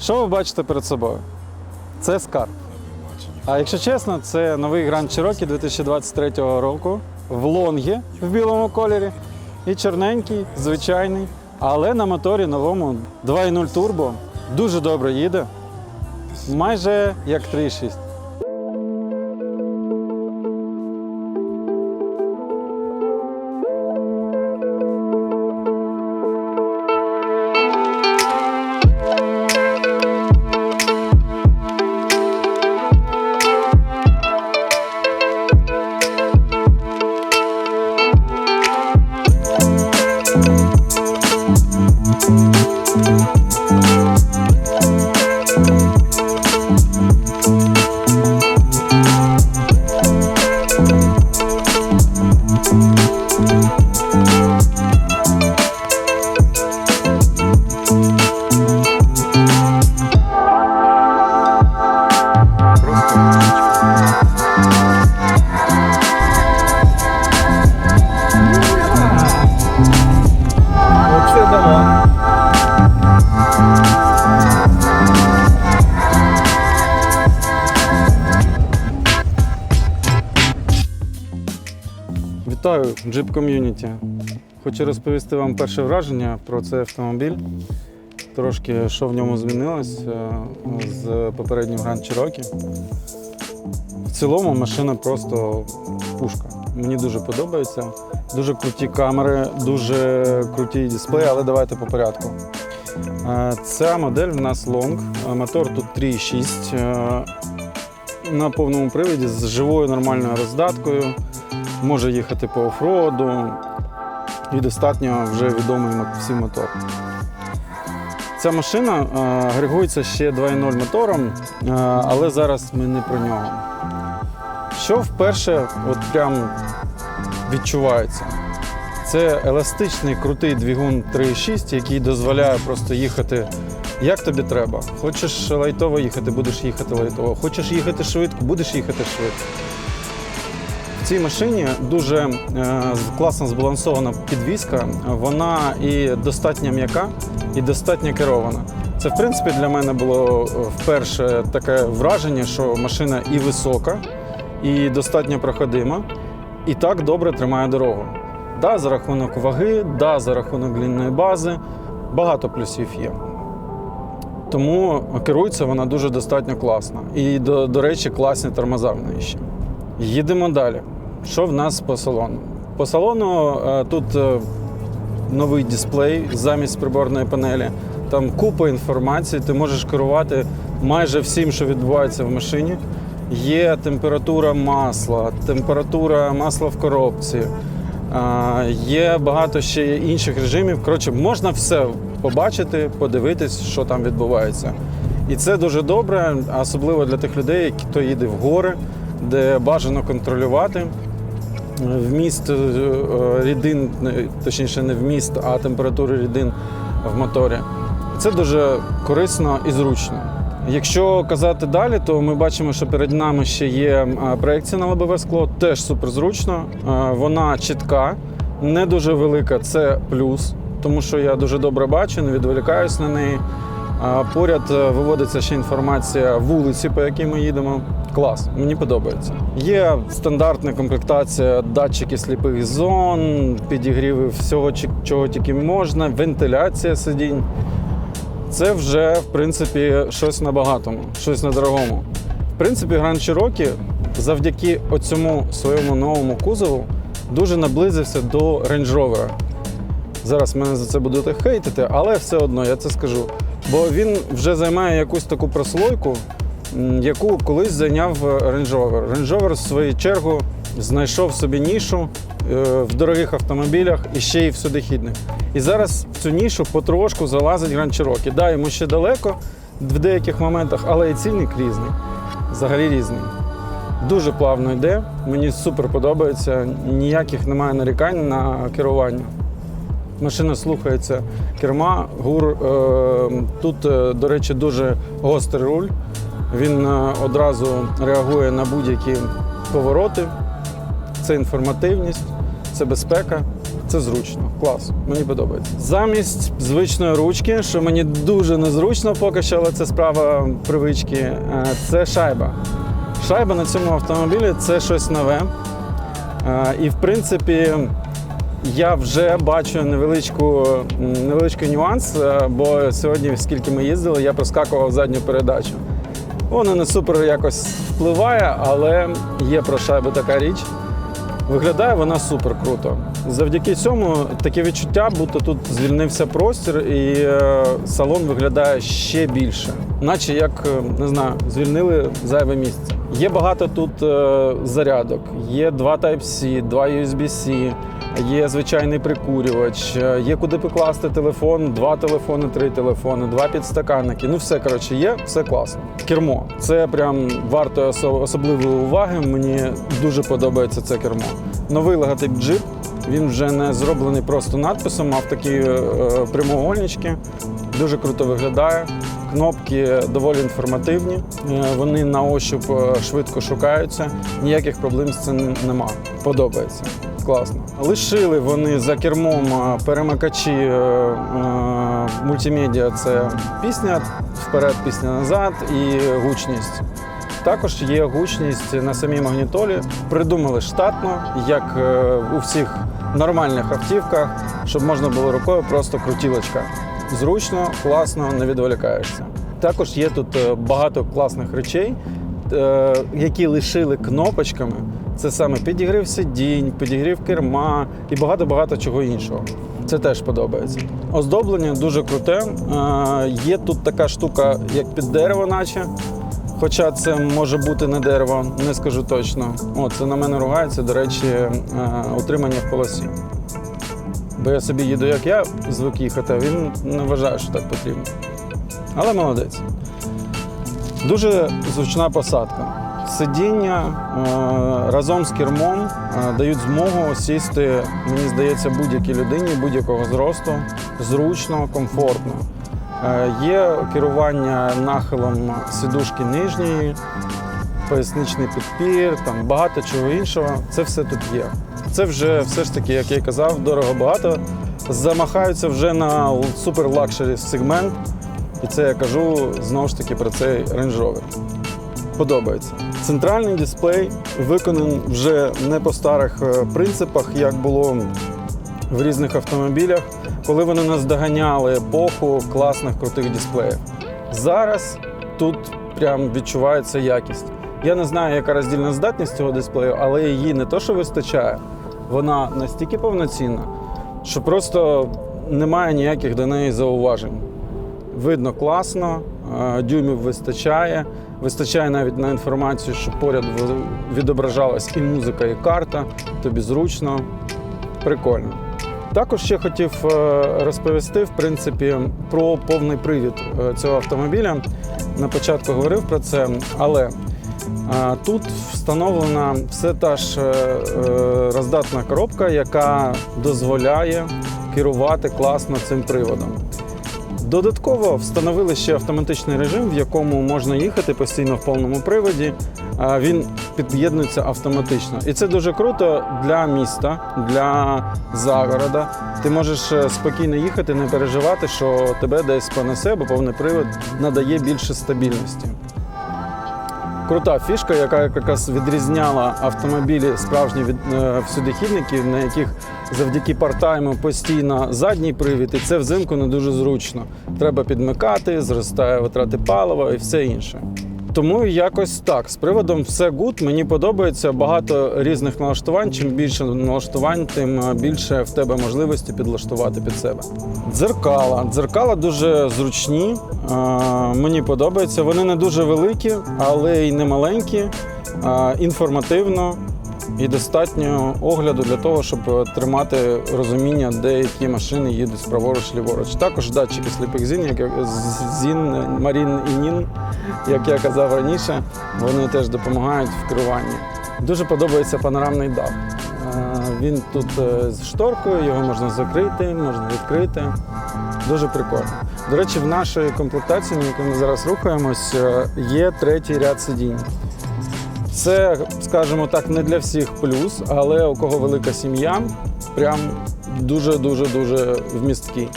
Що ви бачите перед собою? Це скарб. А якщо чесно, це новий Grand Cherokee 2023 року в лонгі в білому кольорі і чорненький, звичайний, але на моторі новому 2.0 турбо. Дуже добре їде. Майже як 3.6. Música Вітаю, Jeep Community. Хочу розповісти вам перше враження про цей автомобіль. Трошки що в ньому змінилось е, з попереднім Grand Cherokee. В цілому машина просто пушка. Мені дуже подобається. Дуже круті камери, дуже круті дисплеї, але давайте по порядку. Е, Ця модель в нас Long, е, мотор тут 3,6 е, на повному приводі з живою нормальною роздаткою може їхати по офроду і достатньо вже відомий всім мотор. Ця машина е, агрегується ще 2.0 мотором, е, але зараз ми не про нього. Що вперше от прям відчувається? Це еластичний крутий двигун 3.6, який дозволяє просто їхати як тобі треба. Хочеш лайтово їхати, будеш їхати лайтово. Хочеш їхати швидко, будеш їхати швидко. Цій машині дуже е, класно збалансована підвізка. Вона і достатньо м'яка, і достатньо керована. Це, в принципі, для мене було е, вперше таке враження, що машина і висока, і достатньо проходима, і так добре тримає дорогу. Да, за рахунок ваги, да, за рахунок лінної бази, багато плюсів є. Тому керується вона дуже достатньо класно. І, до, до речі, класні тормоза в неї ще. Їдемо далі. Що в нас по салону? По салону е, тут е, новий дисплей замість приборної панелі. Там купа інформації, ти можеш керувати майже всім, що відбувається в машині. Є температура масла, температура масла в коробці, е, є багато ще інших режимів. Коротше, можна все побачити, подивитись, що там відбувається. І це дуже добре, особливо для тих людей, які хто їде в гори, де бажано контролювати вміст е, е, рідин, точніше, не вміст, а температури рідин в моторі. Це дуже корисно і зручно. Якщо казати далі, то ми бачимо, що перед нами ще є е, проекція на лобове скло, теж суперзручно. Вона чітка, не дуже велика, це плюс, тому що я дуже добре бачу, не відволікаюсь на неї. Поряд е, виводиться ще інформація вулиці, по якій ми їдемо. Клас, мені подобається. Є стандартна комплектація, датчики сліпих зон, підігріви всього, чого тільки можна, вентиляція сидінь. Це вже, в принципі, щось на багатому, щось на дорогому. В принципі, Grand Cherokee завдяки оцьому своєму новому кузову дуже наблизився до Range Rover. Зараз мене за це будете хейтити, але все одно я це скажу. Бо він вже займає якусь таку прослойку, яку колись зайняв е, Range Rover. Range Rover, в свою чергу, знайшов собі нішу е, в дорогих автомобілях і ще й в судохідних. І зараз в цю нішу потрошку залазить Grand Cherokee. Да, йому ще далеко в деяких моментах, але і цільник різний. Взагалі різний. Дуже плавно йде, мені супер подобається. Ніяких немає нарікань на керування. Машина слухається керма, гур. Е, тут, е, до речі, дуже гострий руль. Він е, одразу реагує на будь-які повороти. Це інформативність, це безпека. Це зручно, клас, мені подобається. Замість звичної ручки, що мені дуже незручно поки що, але це справа привички, це шайба. Шайба на цьому автомобілі це щось нове. І в принципі, я вже бачу невеличку, невеличкий нюанс, е, бо сьогодні, скільки ми їздили, я проскакував задню передачу. Вона не супер якось впливає, але є про шайбу така річ. Виглядає вона супер круто. Завдяки цьому таке відчуття, будто тут звільнився простір, і е, салон виглядає ще більше, наче як е, не знаю, звільнили зайве місце. Є багато тут е, зарядок, є два Type-C, два USB-C, є звичайний прикурювач, е, є куди покласти телефон, два телефони, три телефони, два підстаканники. Ну все коротше є, все класно. Кермо це прям варто осо- особливої уваги. Мені дуже подобається це кермо. Новий логотип Jeep. Він вже не зроблений просто надписом, а в такі е, прямоугольнички. Дуже круто виглядає. Кнопки доволі інформативні. Е, Вони на ощуп е, швидко шукаються. Ніяких проблем з цим нема. Подобається. Класно. Лишили вони за кермом е, перемикачі мультимедіа. Це пісня вперед, пісня назад і гучність. Також є гучність на самій магнітолі. Придумали штатно, як у всіх нормальних автівках, щоб можна було рукою просто крутілочка. Зручно, класно, не відволікаєшся. Також є тут е, багато класних речей, е, які лишили кнопочками. Це саме підігрів сидінь, підігрів керма і багато-багато чого іншого. Це теж подобається. Оздоблення дуже круте. Е, Є тут така штука, як під дерево, наче. Хоча це може бути не дерево, не скажу точно. О, це на мене ругається, до речі, утримання в полосі. Бо я собі їду, як я звик їхати, а він не вважає, що так потрібно. Але молодець. Дуже зручна посадка. Сидіння е, разом з кермом е, дають змогу сісти, мені здається, будь-якій людині будь-якого зросту, зручно, комфортно. Е, Є керування нахилом сідушки нижньої, поясничний підпір, там багато чого іншого. Це все тут є. Це вже все ж таки, як я казав, дорого багато. Замахаються вже на супер лакшері сегмент. І це я кажу знову ж таки про цей Range Rover. Подобається. Центральний дисплей виконаний вже не по старих е, принципах, як було в різних автомобілях, коли вони нас доганяли епоху класних крутих дисплеїв. Зараз тут прям відчувається якість. Я не знаю, яка роздільна здатність цього дисплею, але її не то, що вистачає, вона настільки повноцінна, що просто немає ніяких до неї зауважень. Видно класно, е, дюймів вистачає. Вистачає навіть на інформацію, що поряд відображалась і музика, і карта. Тобі зручно, прикольно. Також ще хотів е, розповісти в принципі про повний привід е, цього автомобіля. На початку говорив про це, але тут встановлена все та ж е, е, роздатна коробка, яка дозволяє керувати класно цим приводом. Додатково встановили ще автоматичний режим, в якому можна їхати постійно в повному приводі. Він під'єднується автоматично. І це дуже круто для міста, для загорода. Ти можеш е, спокійно їхати, не переживати, що тебе десь понесе, бо повний привод надає більше стабільності. Крута фішка, яка якраз відрізняла автомобілі справжні від е, всюдихідників, на яких завдяки партайму постійно задній привід, і це взимку не дуже зручно. Треба підмикати, зростає витрати палива і все інше. Тому якось так. З приводом все гуд. Мені подобається багато різних налаштувань. Чим більше налаштувань, тим е, більше в тебе можливості підлаштувати під себе. Дзеркала. Дзеркала дуже зручні. е, Мені подобається. Вони не дуже великі, але й не маленькі. Е, Інформативно і достатньо огляду для того, щоб тримати розуміння, де які машини їдуть праворуч, ліворуч. Також датчики сліпих зін, як зін, Марін і Нін, як я казав раніше, вони теж допомагають в керуванні. Дуже подобається панорамний дах. Е, Він тут е, з шторкою, його можна закрити, можна відкрити. Дуже прикольно. До речі, в нашій комплектації, на якій ми зараз рухаємось, е, є третій ряд сидінь. Це, скажімо так, не для всіх плюс, але у кого велика сім'я, прям дуже-дуже дуже вмісткий.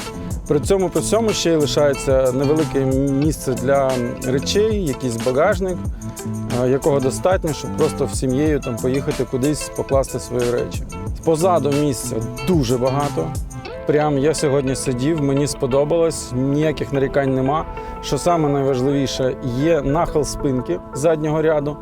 При цьому при всьому ще й лишається невелике місце для речей, якийсь багажник, якого достатньо, щоб просто в сім'єю там поїхати кудись покласти свої речі. Позаду місця дуже багато. Прям я сьогодні сидів, мені сподобалось, ніяких нарікань нема. Що саме найважливіше, є нахил спинки заднього ряду.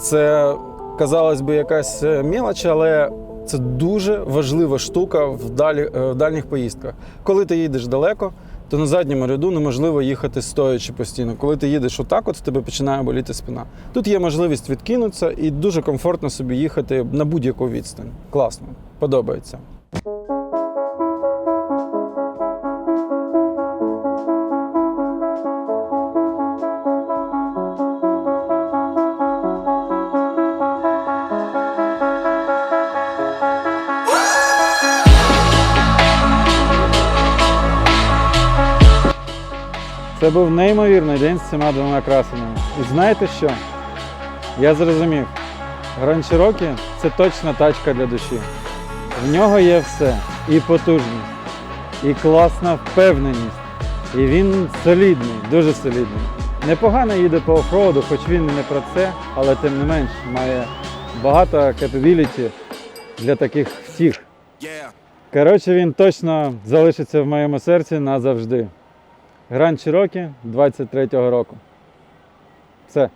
Це, казалось би, якась е, мелоч, але це дуже важлива штука в, далі, е, в дальніх поїздках. Коли ти їдеш далеко, то на задньому ряду неможливо їхати стоячи постійно. Коли ти їдеш отак, от в тебе починає боліти спина. Тут є можливість відкинутися і дуже комфортно собі їхати на будь-яку відстань. Класно, подобається. Це був неймовірний день з цими двома красеннями. І знаєте що? Я зрозумів. Grand Cherokee – це точна тачка для душі. В нього є все. І потужність, і класна впевненість. І він солідний, дуже солідний. Непогано їде по офроуду, хоч він не про це, але тим не менш має багато capability для таких всіх. Коротше, він точно залишиться в моєму серці назавжди. Гранд Чирокі 23-го року. Все.